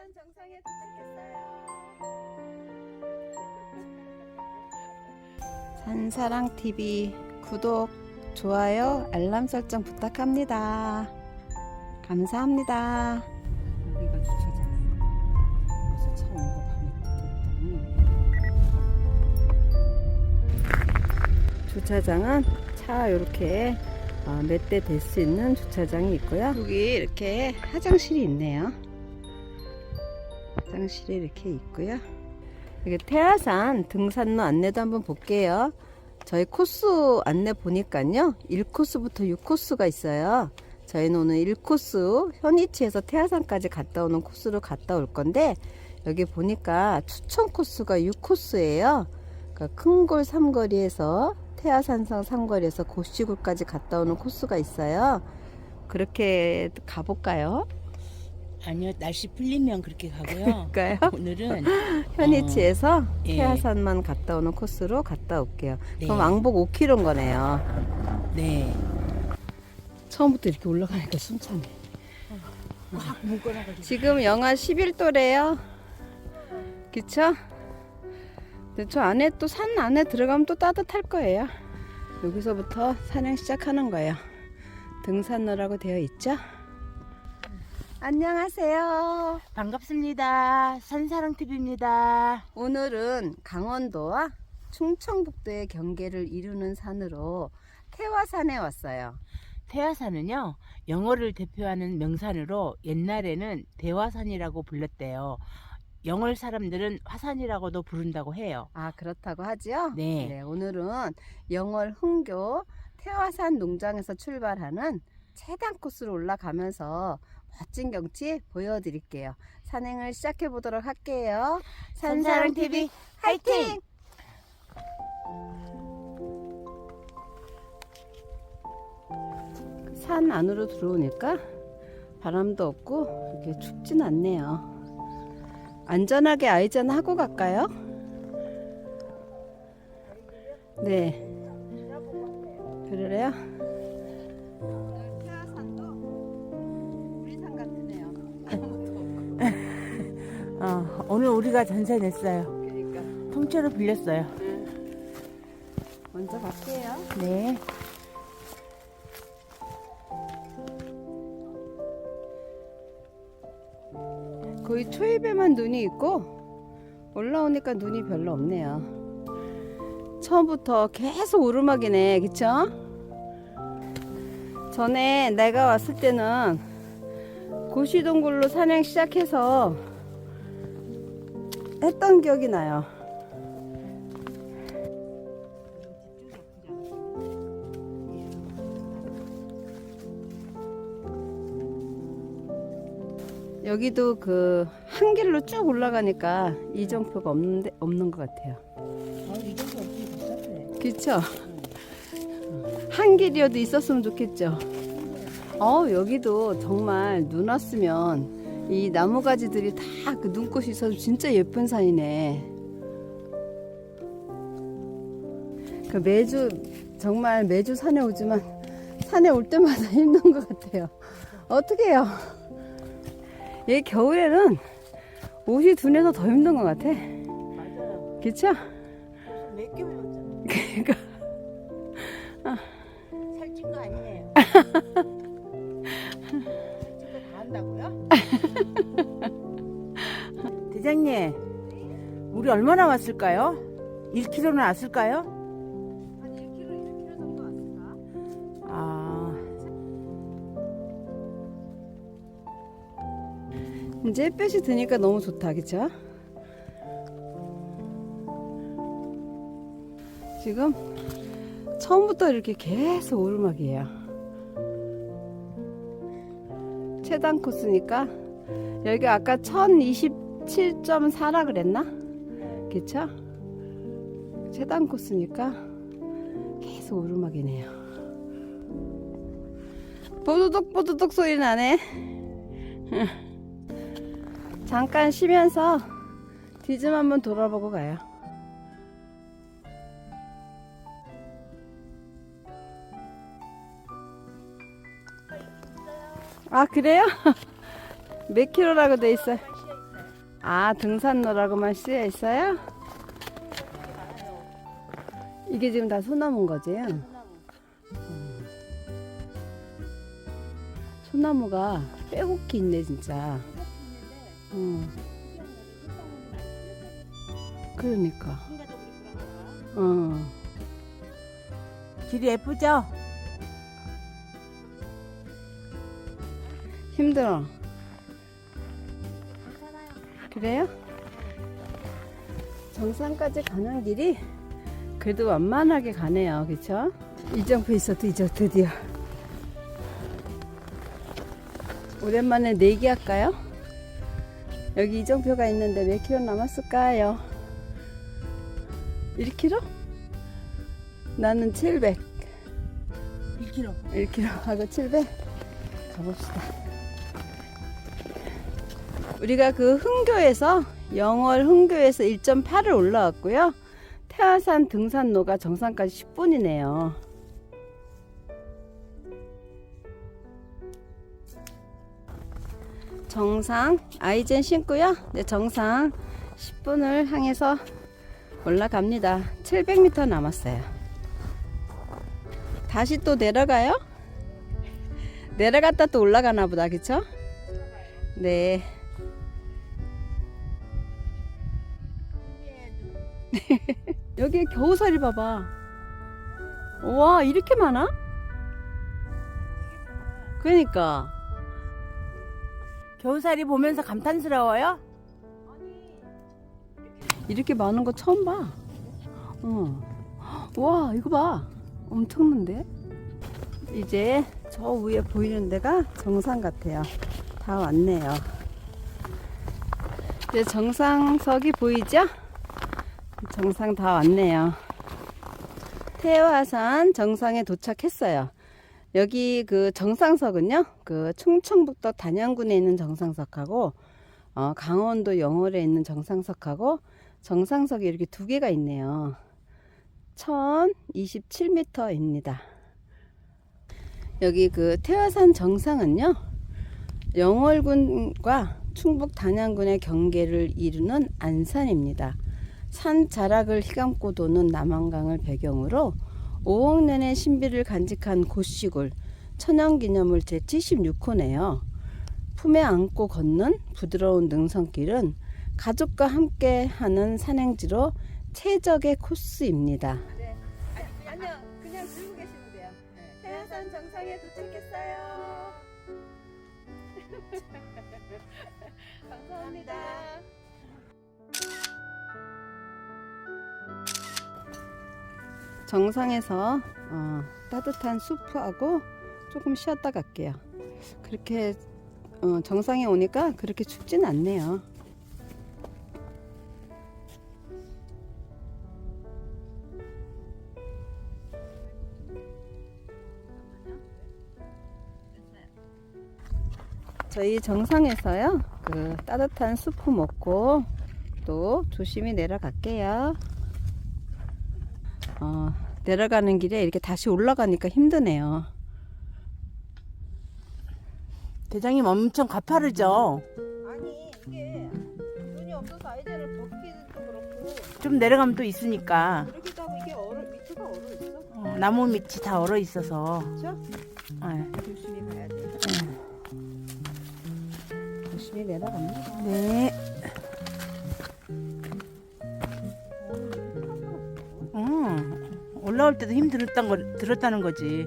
태화산 정상에 도착했어요. 산사랑 TV 구독, 좋아요, 알람 설정 부탁합니다. 감사합니다. 여기가 주차장이에요. 그래서 차온거 밤에. 주차장은 차 이렇게 어, 몇대댈수 있는 주차장이 있고요. 여기 이렇게 화장실이 있네요. 화장실이 이렇게 있고요. 여기 태화산 등산로 안내도 한번 볼게요. 저희 코스 안내 보니까요. 1코스부터 6코스가 있어요. 저희는 오늘 1코스 현이치에서 태화산까지 갔다 오는 코스로 갔다 올 건데 여기 보니까 추천 코스가 6코스예요. 그러니까 큰골 삼거리에서 태화산성 삼거리에서 고시굴까지 갔다 오는 코스가 있어요. 그렇게 가볼까요? 아니요 날씨 풀리면 그렇게 가고요. 그럴까요? 오늘은 현이치에서 예. 태화산만 갔다 오는 코스로 갔다 올게요. 네. 그럼 왕복 5km인 거네요. 네. 처음부터 이렇게 올라가니까. 확 묶어놔가지고 지금 영하 11도래요. 그쵸? 근데 저 안에 또 산 안에 들어가면 또 따뜻할 거예요. 여기서부터 산행 시작하는 거예요. 등산로라고 되어 있죠? 안녕하세요. 반갑습니다. 산사랑 TV입니다. 오늘은 강원도와 충청북도의 경계를 이루는 산으로 태화산에 왔어요. 태화산은요 영어를 대표하는 명산으로 옛날에는 대화산이라고 불렀대요. 영월 사람들은 화산이라고도 부른다고 해요. 아 그렇다고 하지요? 네. 오늘은 영월 흥교 태화산 농장에서 출발하는 최단 코스로 올라가면서 멋진 경치 보여드릴게요. 산행을 시작해 보도록 할게요. 산사랑 TV 화이팅! 산 안으로 들어오니까 바람도 없고 이렇게 춥진 않네요. 안전하게 아이전 하고 갈까요? 네. 그래요? 어, 오늘 우리가 전세 냈어요. 그러니까 통째로 빌렸어요. 먼저 갈게요. 네. 거의 초입에만 눈이 있고 올라오니까 눈이 별로 없네요. 처음부터 계속 오르막이네, 그쵸? 전에 내가 왔을 때는 고시동굴로 산행 시작해서 했던 기억이 나요. 여기도 그 한 길로 쭉 올라가니까 이정표가 없는데 없는 것 같아요. 아, 이 비쌌네. 그쵸? 한 길이어도 있었으면 좋겠죠. 어 여기도 정말 눈 왔으면 이 나무 가지들이 다 그 눈꽃이 있어서 진짜 예쁜 산이네. 그 매주 정말 매주 산에 오지만 산에 올 때마다 힘든 것 같아요. 어떻게 해요? 얘 겨울에는 옷이 둔해서 더 힘든 것 같아. 맞아요. 그쵸? 몇개 빌렸잖아. 그러니까 우리 얼마나 왔을까요? 1km는 왔을까요? 한 1kg, 1kg 정도 왔을까? 아, 이제 햇볕이 드니까 너무 좋다, 그쵸? 지금 처음부터 이렇게 계속 오르막이에요. 최단 코스니까 여기 아까 1027.4라 그랬나? 그쵸? 최단 코스니까 계속 오르막이네요. 보드득 보드득 소리 나네. 잠깐 쉬면서 뒤좀 한번 돌아보고 가요. 아 그래요? 몇 킬로라고 돼 있어요? 아, 등산로라고만 쓰여 있어요? 이게 지금 다 소나무인 거지? 음. 소나무가 빼곡히 있네, 진짜. 음. 그러니까. 어. 길이 예쁘죠? 힘들어. 그래요? 정상까지 가는 길이 그래도 완만하게 가네요. 그쵸? 이정표 있어도 이제 드디어. 오랜만에 내기 할까요? 여기 이정표가 있는데 몇 킬로 남았을까요? 1킬로? 나는 700. 1km. 1km 하고 700 가봅시다. 우리가 그 흥교에서 영월 흥교에서 1.8을 올라왔고요. 태화산 등산로가 정상까지 10분이네요. 정상 아이젠 신고요. 네, 정상 10분을 향해서 올라갑니다. 700m 남았어요. 다시 또 내려가요? 내려갔다 또 올라가나 보다, 그쵸? 네. 여기 겨우살이 봐봐. 와, 이렇게 많아? 그러니까. 겨우살이 보면서 감탄스러워요? 이렇게 많은 거 처음 봐. 어. 와, 이거 봐. 엄청난데? 이제 저 위에 보이는 데가 정상 같아요. 다 왔네요. 이제 정상석이 보이죠? 정상 다 왔네요. 태화산 정상에 도착했어요. 여기 그 정상석은요, 그 충청북도 단양군에 있는 정상석하고, 어, 강원도 영월에 있는 정상석하고, 정상석이 이렇게 두 개가 있네요. 1027m입니다. 여기 그 태화산 정상은요, 영월군과 충북 단양군의 경계를 이루는 안산입니다. 산 자락을 휘감고 도는 남한강을 배경으로 5억 년의 신비를 간직한 고시골 천연기념물 제76호네요. 품에 안고 걷는 부드러운 능선길은 가족과 함께 하는 산행지로 최적의 코스입니다. 네. 아니 요, 그냥 들고 계시면 돼요. 태화산 정상에 도착했어요. 감사합니다. 정상에서 어, 따뜻한 수프하고 조금 쉬었다 갈게요. 그렇게 어, 정상에 오니까 그렇게 춥진 않네요. 저희 정상에서요, 그 따뜻한 수프 먹고 또 조심히 내려갈게요. 어, 내려가는 길에 이렇게 다시 올라가니까 힘드네요. 대장님 엄청 가파르죠? 아니, 이게 눈이 없어서 아이들을 벗기도 그렇고, 좀 내려가면 또 있으니까 그러기도 하고 이게 얼어, 밑에가 얼어 있어. 어, 나무 밑이 다 얼어 있어서 그렇죠? 네. 조심히 가야 돼요. 조심히 내려갑니다. 네. 올라올 때도 힘 들었단 거, 들었다는 거지.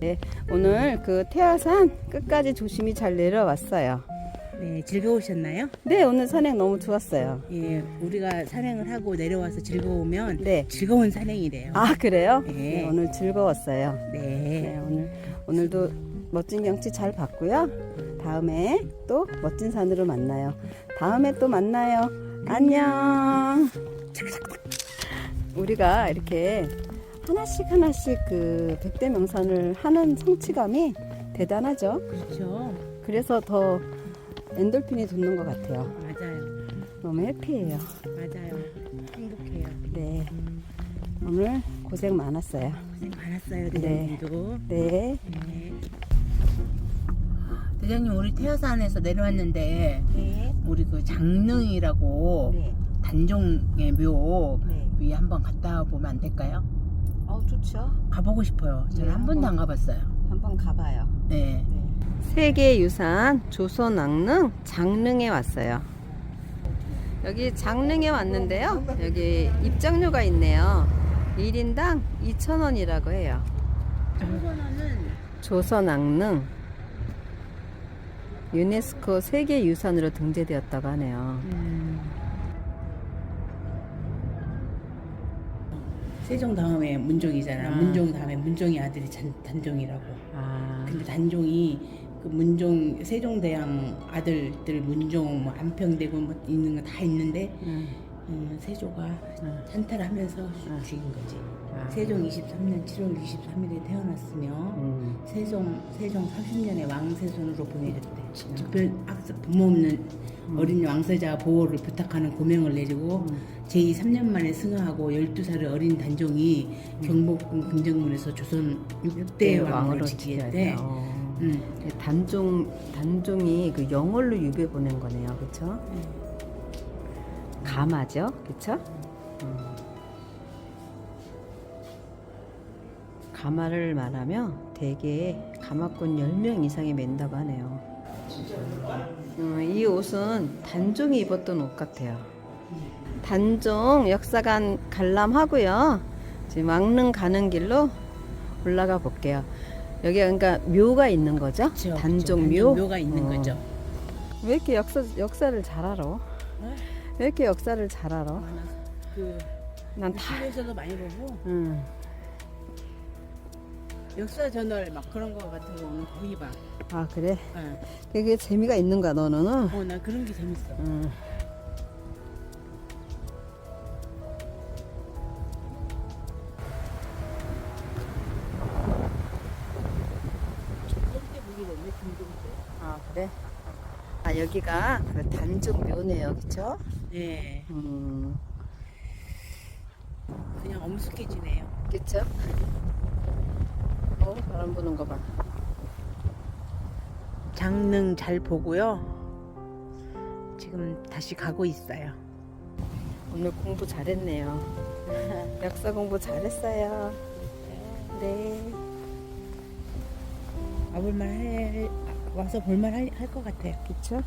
네, 오늘 그 태화산 끝까지 조심히 잘 내려왔어요. 네, 즐거우셨나요? 네, 오늘 산행 너무 좋았어요. 예, 우리가 산행을 하고 내려와서 즐거우면 네. 즐거운 산행이래요. 아, 그래요? 네. 네, 오늘 즐거웠어요. 네. 네, 오늘 오늘도 멋진 경치 잘 봤고요. 다음에 또 멋진 산으로 만나요. 다음에 또 만나요. 안녕. 우리가 이렇게 하나씩 하나씩 그 백대 명산을 하는 성취감이 대단하죠. 그렇죠. 그래서 더 엔돌핀이 돋는 것 같아요. 맞아요. 너무 해피해요. 맞아요. 행복해요. 네. 오늘 고생 많았어요. 고생 많았어요, 네. 대장님도. 네. 네. 대장님 우리 태화산에서 내려왔는데 네. 우리 그 장릉이라고 네. 단종의 묘 네. 위에 한번 갔다 보면 안 될까요? 어, 좋죠. 가보고 싶어요. 저는 네, 한 번도 한번. 안 가봤어요. 한번 가봐요. 네. 세계유산 조선왕릉 장릉에 왔어요. 여기 장릉에 왔는데요. 여기 입장료가 있네요. 1인당 2,000원이라고 해요. 조선왕릉 유네스코 세계유산으로 등재되었다고 하네요. 음. 세종 다음에 문종이잖아. 아. 문종 다음에 문종이 아들이 단, 단종이라고. 아, 근데 단종이 그 문종 세종대왕 아들들 문종 뭐 안평대군 뭐 있는 거 다 있는데 음, 음, 세조가 음. 찬탈하면서 음. 죽인 거지. 아. 세종 23년 7월 23일에 태어났으며 음, 세종 세종 30년에 왕세손으로 보내졌대. 특별 학습 부모 없는 어린 왕세자 보호를 부탁하는 고명을 내리고 제2 3년 만에 승하하고 12살의 어린 단종이 경복궁 금정문에서 조선 6대 왕으로 즉위했대. 어. 음. 단종 단종이 그 영월로 유배 보낸 거네요, 그렇죠? 가마죠, 그렇죠? 가마를 말하며 대개 가마꾼 10명 이상이 맨다고 하네요. 음, 이 옷은 단종이 입었던 옷 같아요. 단종 역사관 관람하고요. 지금 왕릉 가는 길로 올라가 볼게요. 여기 그러니까 묘가 있는 거죠? 그쵸, 단종 그쵸. 묘. 묘가 있는 어. 거죠. 왜 이렇게 역사 역사를 잘 알아? 왜 이렇게 역사를 잘 알아? 그 난 다. TV에서도 많이 보고 응. 역사 저널 막 그런 거 같은 거는 거의 봐. 아 그래? 어, 그게 재미가 있는 거야 너는? 어, 나 그런 게 재밌어. 응. 아 그래? 아 여기가 그 단종 묘네요, 그렇 죠? 네, 음, 그냥 엄숙해지네요. 그렇죠? 어 바람 부는 거 봐. 장릉 잘 보고요. 지금 다시 가고 있어요. 오늘 공부 잘했네요. 역사 공부 잘했어요. 네. 와볼만 해 와서 볼만 할 것 같아요. 그쵸?